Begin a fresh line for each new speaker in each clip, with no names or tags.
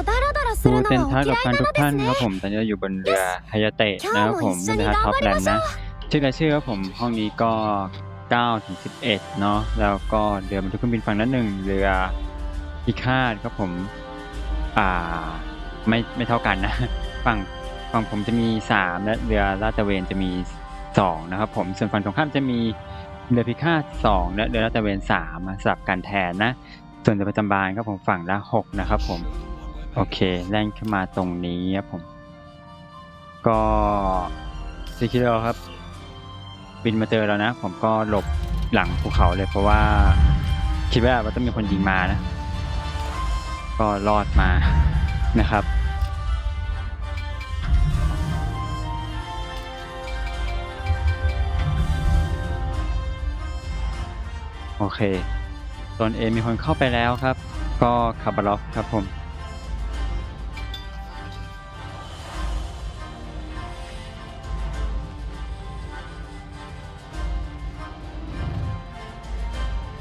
ダラダラす
ทู
るの
เซนทั
は
ส
お
กับ
嫌い
การ
な
ทุ
の
ก
で
ท่าน
す
ครับ
ね
ผมตอนนี้เราอยู่บนเรือฮายาเตะ
今
นะครับ
日
ผ
も
ม
一
บ
緒
น
に
เรือ
頑
ท็อป
張り
แล
ま
น
しょ
นะ
う
ชื่อรายชื่อครับผมห้องนี้ก็9ถึง11เนาะแล้วก็เรือบรรทุกเครื่องบินฝั่งนั้นหนึ่งเรือพิฆาตครับผม อ่าไม่ไม่เท่ากันนะ ฝั่งฝั่งผมจะมีสามและเรือลาดตระเวนจะมีสองนะครับผมส่วนฝั่งตรงข้ามจะมีเรือพิฆาตสองและเรือลาดตระเวนสามมาสลับกันแทนนะ ส่วนเรือประจำบานครับผมฝั่งละหกนะครับผม โอเคแล่นขึ้นมาตรงนี้ครับผม ก็ซีคิโรครับ บินมาเจอแล้วนะ ผมก็หลบหลังภูเขาเลยเพราะว่า คิดว่าว่าต้องมีคนยิงมานะ ก็รอดมานะครับโอเคโซนเอมีคนเข้าไปแล้วครับ ก็คาบาลอฟครับผม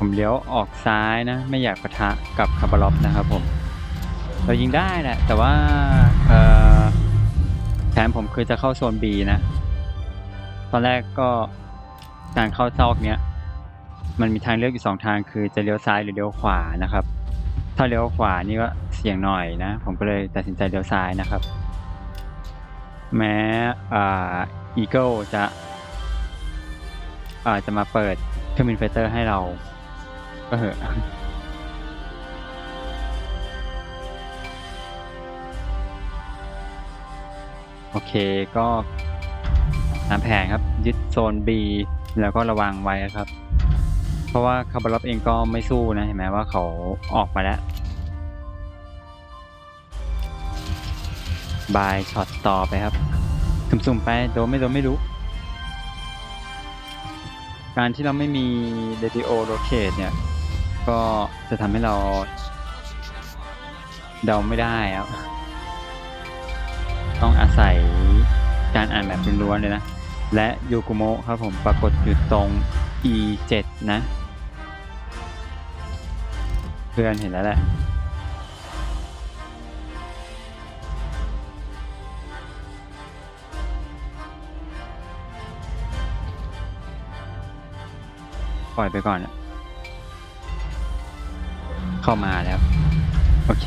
ผมเลี้ยวออกซ้ายนะ ไม่อยากปะทะกับคาบาลอฟนะครับผม เรายิงได้แหละ แต่ว่าแผนผมคือจะเข้าโซน B นะ ตอนแรกก็การเข้าซอกเนี้ย มันมีทางเลือกอยู่สองทางคือจะเลี้ยวซ้ายหรือเลี้ยวขวานะครับ ถ้าเลี้ยวขวานี่ก็เสี่ยงหน่อยนะ ผมก็เลยตัดสินใจเลี้ยวซ้ายนะครับ แม้อ่าอีเกิลจะอ่าจะมาเปิดเครื่องบินไฟเตอร์ให้เรา ก็เหอะโอเคก็ตามแผนครับ ยึดโซน B แล้วก็ระวังไว้ครับ เพราะว่าคาร์บอนลอฟเองก็ไม่สู้นะ เห็นไหมว่าเขาออกมาแล้วบายช็อตต่อไปครับสุ่มๆไปโดนไม่โดนไม่รู้ การที่เราไม่มี radio locate เนี่ย ก็จะทำให้เราเดาไม่ได้ครับ ต้องอาศัยการอ่านแบบล้วนๆเลยนะ และยูกุโมะครับผมปรากฏอยู่ตรง E7 นะ เพื่อนเห็นแล้วแหละปล่อยไปก่อนอะ เข้ามาแล้ว โอเค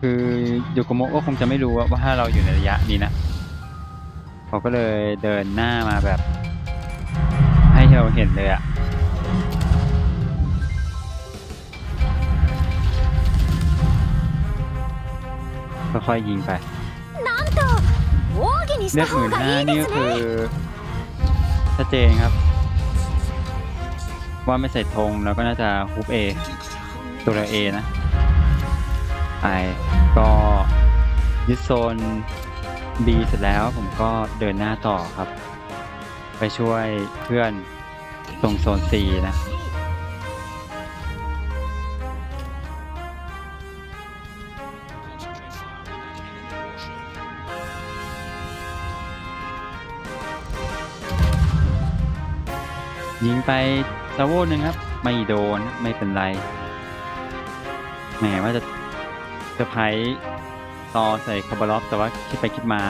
คือโยโกโมะก็คงจะไม่รู้ว่าถ้าเราอยู่ในระยะนี้นะเขาก็เลยเดินหน้ามาแบบ ให้เราเห็นเลยอะค่อยๆยิงไปเลือดหมื่น้านี่ก็คือ ชัดเจนครับ ว่าไม่ใส่ธงแล้วก็น่าจะฮุบเอตัวเราเอนะไอก็ยึดโซน B เสร็จแล้วผมก็เดินหน้าต่อครับ ไปช่วยเพื่อนตรงโซน C นะ ยิงไปซาโวหนึ่งครับ ไม่โดนไม่เป็นไรแหมว่าจะเซอร์ไพรส์ต่อใส่คาร์บอลอฟแต่ว่าคิดไปคิดมา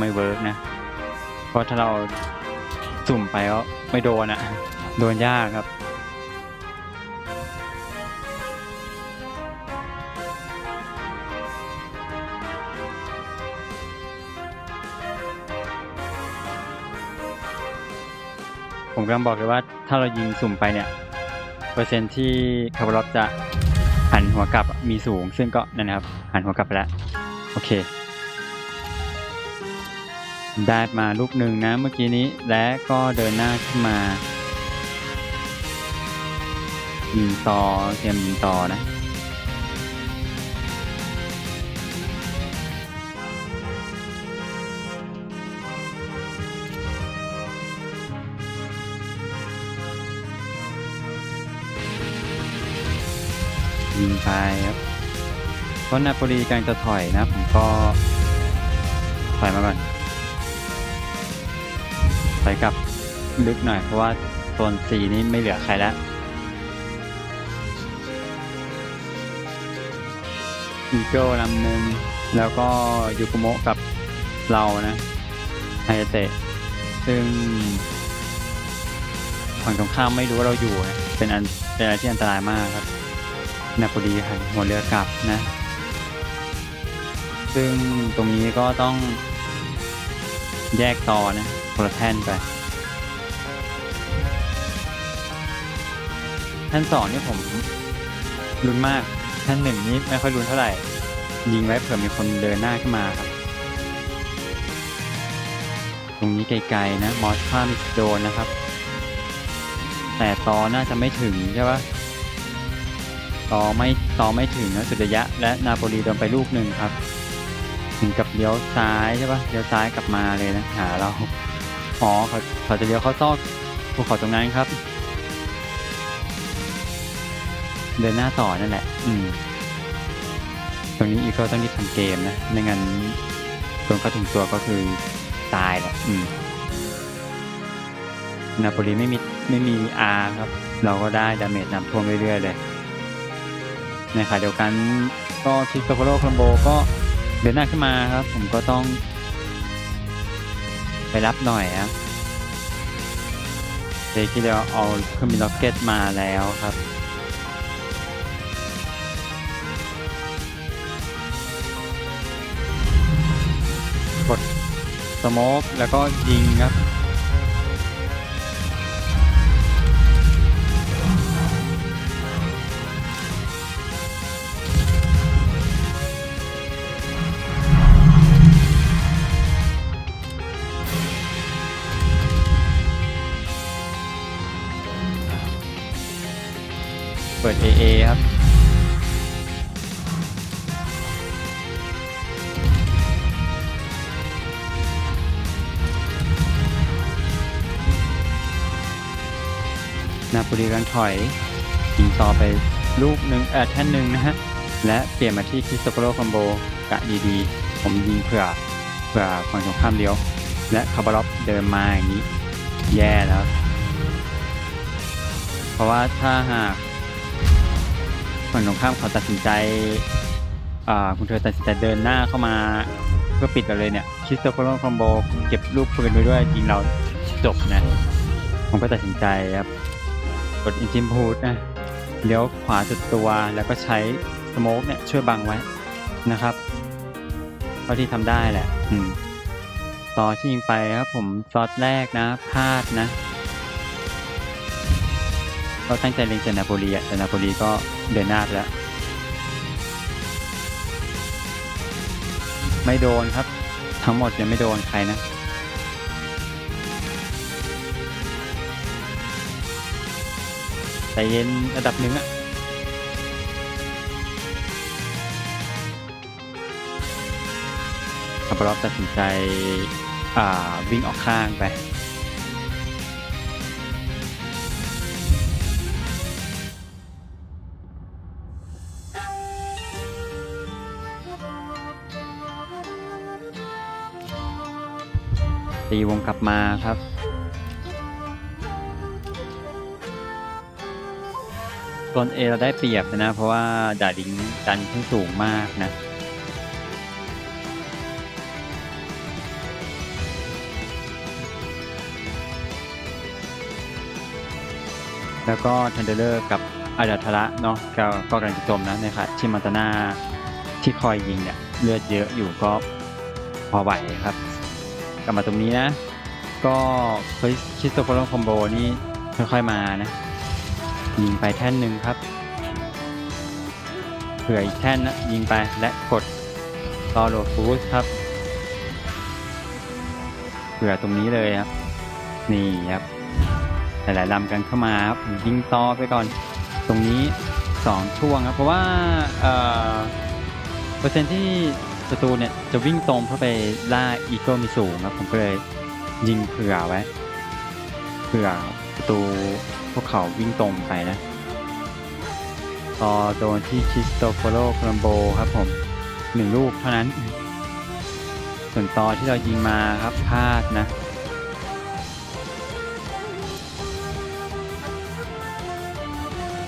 ไม่เวิร์กนะ เพราะถ้าเราสุ่มไปก็ไม่โดนอะ่ะ โดนยากครับ ผมกำลังบอกเลยว่าถ้าเรายิงสุ่มไปเนี่ย เปอร์เซ็นต์ที่คาร์บอนจะหันหัวกลับมีสูง ซึ่งก็นั่นนะครับ หันหัวกลับไปแล้ว โอเค ได้มาลูกหนึ่งนะเมื่อกี้นี้และก็เดินหน้าขึ้นมายิงต่อเตรียมยิงต่อนะ ยิงไปครับเพราะนาโปลีกำลังจะถอยนะ ผมก็ถอยมาก่อนถอยกลับลึกหน่อยเพราะว่าโซน C นี่ไม่เหลือใครแล้วอีเกิลลำหนึ่งแล้วก็ยูกุโมะกับเรานะไฮเตะซึ่งฝั่งตรงข้ามไม่รู้ว่าเราอยู่นะเป็นอันเป็นอะไรที่อันตรายมากครับ นาโปลีหันหัวเรือกลับนะ ซึ่งตรงนี้ก็ต้องแยกต่อนะคนละแท่นไปแท่นสองนี่ผมลุ้นมากแท่นหนึ่งนี่ไม่ค่อยลุ้นเท่าไหร่ ยิงไว้เผื่อมีคนเดินหน้าขึ้นมาครับ ตรงนี้ไกลๆนะมอสพามโดนนะครับ แต่ตอน่าจะไม่ถึงใช่ปะ ต่อไม่ต่อไม่ถึงนะสุดยะ และนาโปลีโดนไปลูกหนึ่งครับถึงกับเลี้ยวซ้ายใช่ปะเลี้ยวซ้ายกลับมาเลยนะหาเราอ๋อเขาเขาจะเลี้ยวเข้าซอกภูเขาตรงนั้นครับ เดินหน้าต่อนั่นแหละ อืม ตรงนี้อีกก็ต้องรีบทำเกมนะไม่งั้นโดนเขาถึงตัวก็คือตายแหละอืมนาโปลีไม่มีไม่มีอาครับ เราก็ได้ดาเมจนำท่วมเรื่อยๆเลย ในขณะเดียวกันก็คิสโตโฟโรคลัมโบก็เดินหน้าขึ้นมาครับ ผมก็ต้อง ไปรับหน่อยครับเดที่เราเอาเครื่องบินล็อกเก็ตมาแล้วครับกดสโมกแล้วก็ยิงครับ ปิด AA ครับนาโปลีกันถอยยิงต่อไปลูกหนึ่งเออแท่นหนึ่งนะฮะ และเปลี่ยนมาที่คริสโตโฟโรคอมโบกะดีๆ ผมยิงเผื่อเผื่อฝั่งตรงข้ามเลี้ยว และคาร์บารอฟเดินมาอย่างนี้ แย่แล้ว เพราะว่าถ้าหาก ฝั่งตรงข้ามเขาตัดสินใจอ่าคุณเธอตัดสินใจเดินหน้าเข้ามาเพื่อปิดเราเลยเนี่ยคริสโตเฟอร์คอมโบเก็บลูกปืนไว้ด้วยยิงเราจบนะผมก็ตัดสินใจครับกดอินจิมพูดนะเลี้ยวขวาสุดตัวแล้วก็ใช้สโมกเนี่ยช่วยบังไว้นะครับเท่าที่ทำได้แหละอืมต่อที่ยิงไปครับผมซอสแรกนะพลาดนะ ก็ตั้งใจเล็งเจนาโปลีอะแต่นาโปลีก็เดินหน้าไปแล้ว ไม่โดนครับ ทั้งหมดยังไม่โดนใครนะแต่เย็นระดับหนึ่งอะขับอบตัดสินใจ อ่า วิ่งออกข้างไป ตีวงกลับมาครับ ตนเอเราได้เปรียบนะ เพราะว่าดาดิงดันขึ้นสูงมากนะแล้วก็ทันเดอร์กับอาดาทระเนาะก็ก็กำลังจะจมนะในค่ะชิมาตนาที่คอยยิงเนี่ยเลือดเยอะอยู่ก็พอไหวครับ กลับมาตรงนี้นะ ก็คริสโตเฟอร์คอมโบนี่ค่อยๆมานะยิงไปแท่นหนึ่งครับเผื่ออีกแท่นนะยิงไปและกดรอโหลดฟูสครับเผื่อตรงนี้เลยครับ นี่ครับ หลายๆลำกันเข้ามาครับยิงต่อไปก่อน ตรงนี้สองช่วงครับ เพราะว่าเอ่อเปอร์เซ็นต์ที่ ศัตรูเนี่ยจะวิ่งตรงเข้าไปล่าอีเกิลมีสูงครับผมก็เลยยิงเผื่อไว้เผื่อศัตรูพวกเขาวิ่งตรงไปนะต่อโดนที่คริสโตโฟโรคลัมโบครับผมหนึ่งลูกเท่านั้น ส่วนต่อที่เรายิงมาครับพลาดนะ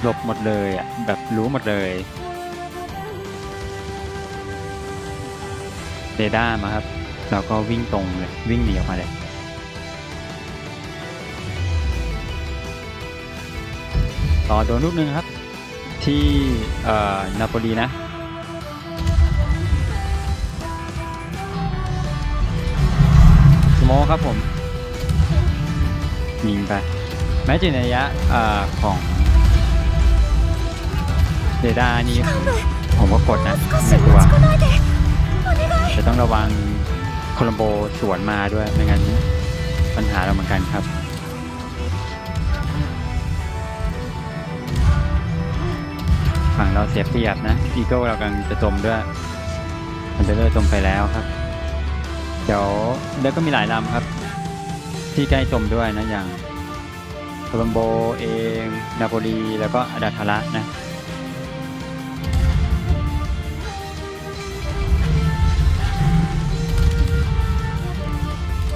หลบหมดเลยอะแบบรู้หมดเลย เรดาร์มาครับแล้วก็วิ่งตรงเลยวิ่งหนีออกมาเลยต่อโดนลูกนึงครับ ที่เอ่อนาโปลีนะสโมคครับผม ยิงไป แม้จะในระยะเอ่อของเรดาร์นี้ ผมก็กดนะในตัว จะต้องระวังโคลัมโบสวนมาด้วยไม่งั้นปัญหาเราเหมือนกันครับฝั่งเราเสียเปรียบนะอีโก้เรากำลังจะจมด้วยมันจะเลิกจมไปแล้วครับ เดี๋ยวเดี๋ยวก็มีหลายลำครับ ที่ใกล้จมด้วยนะอย่างโคลัมโบเอง นาโปลีแล้วก็อาดาทาระนะ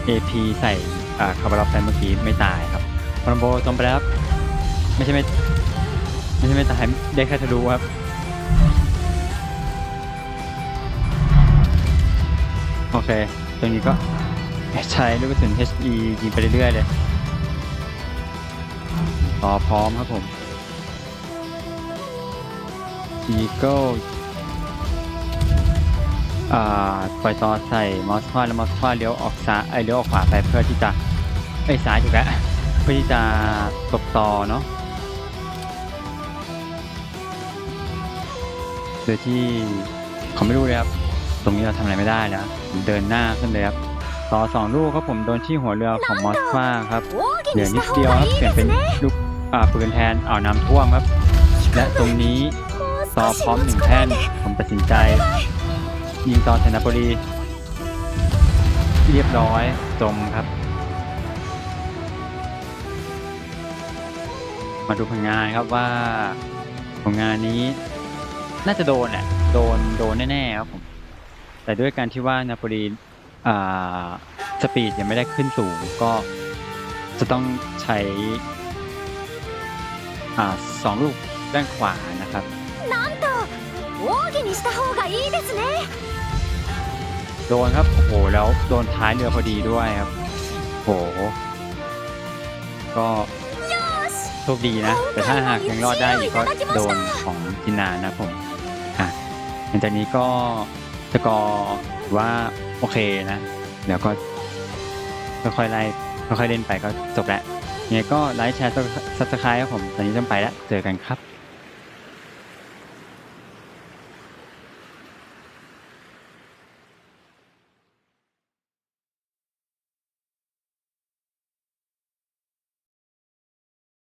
AP ใส่อ่าคาร์บอนไฟเมื่อกี้ไม่ตายครับโคลัมโบจมไปแล้วไม่ใช่ไม่ไม่ใช่ไม่ตายได้แค่ทะลุครับโอเค ตรงนี้ก็ใช้ลูกกระสุน HE ยิงไปเรื่อยๆเลยต่อพร้อมครับผม Eagle อ่า ปล่อยต่อใส่มอสควาแล้วมอสควาเลี้ยวออกซ้ายไอเลี้ยวออกขวาไปเพื่อที่จะไอซ้ายถูกแล้วเพื่อที่จะตบต่อเนาะโดยที่เขาไม่รู้เลยครับตรงนี้เราทำอะไรไม่ได้นะเดินหน้าขึ้นเลยครับต่อสองลูกครับผมโดนที่หัวเรือของมอสควาครับเหลือนิดเดียวครับเปลี่ยนเป็นลูกปืนแทนเอาน้ำท่วมครับ และตรงนี้ต่อพร้อมหนึ่งแท่นผมตัดสินใจ ยิงต่อเซนาโปลีเรียบร้อยจมครับ มาดูผลงานครับว่าผลงานนี้น่าจะโดนแหละโดนโดนแน่ๆครับผม แต่ด้วยการที่ว่านาโปลีอ่าสปีดยังไม่ได้ขึ้นสูงก็จะต้องใช้อ่าสองลูกด้านขวานะครับ
なんと奥義にした方がいいですね
โดนครับ โอ้โห แล้วโดนท้ายเรือพอดีด้วยครับ โอ้โห ก็โชคดีนะ แต่ถ้าหากยังรอดได้อีกก็โดนของจินนานะผมอะหลังจากนี้ก็สกอร์ว่าโอเคนะ เดี๋ยวก็ค่อยๆไล่ค่อยๆเล่นไปก็จบแล้วยังไงก็ไลค์แชร์ซับสไครต์ครับผม ตอนนี้ต้องไปแล้ว เจอกันครับ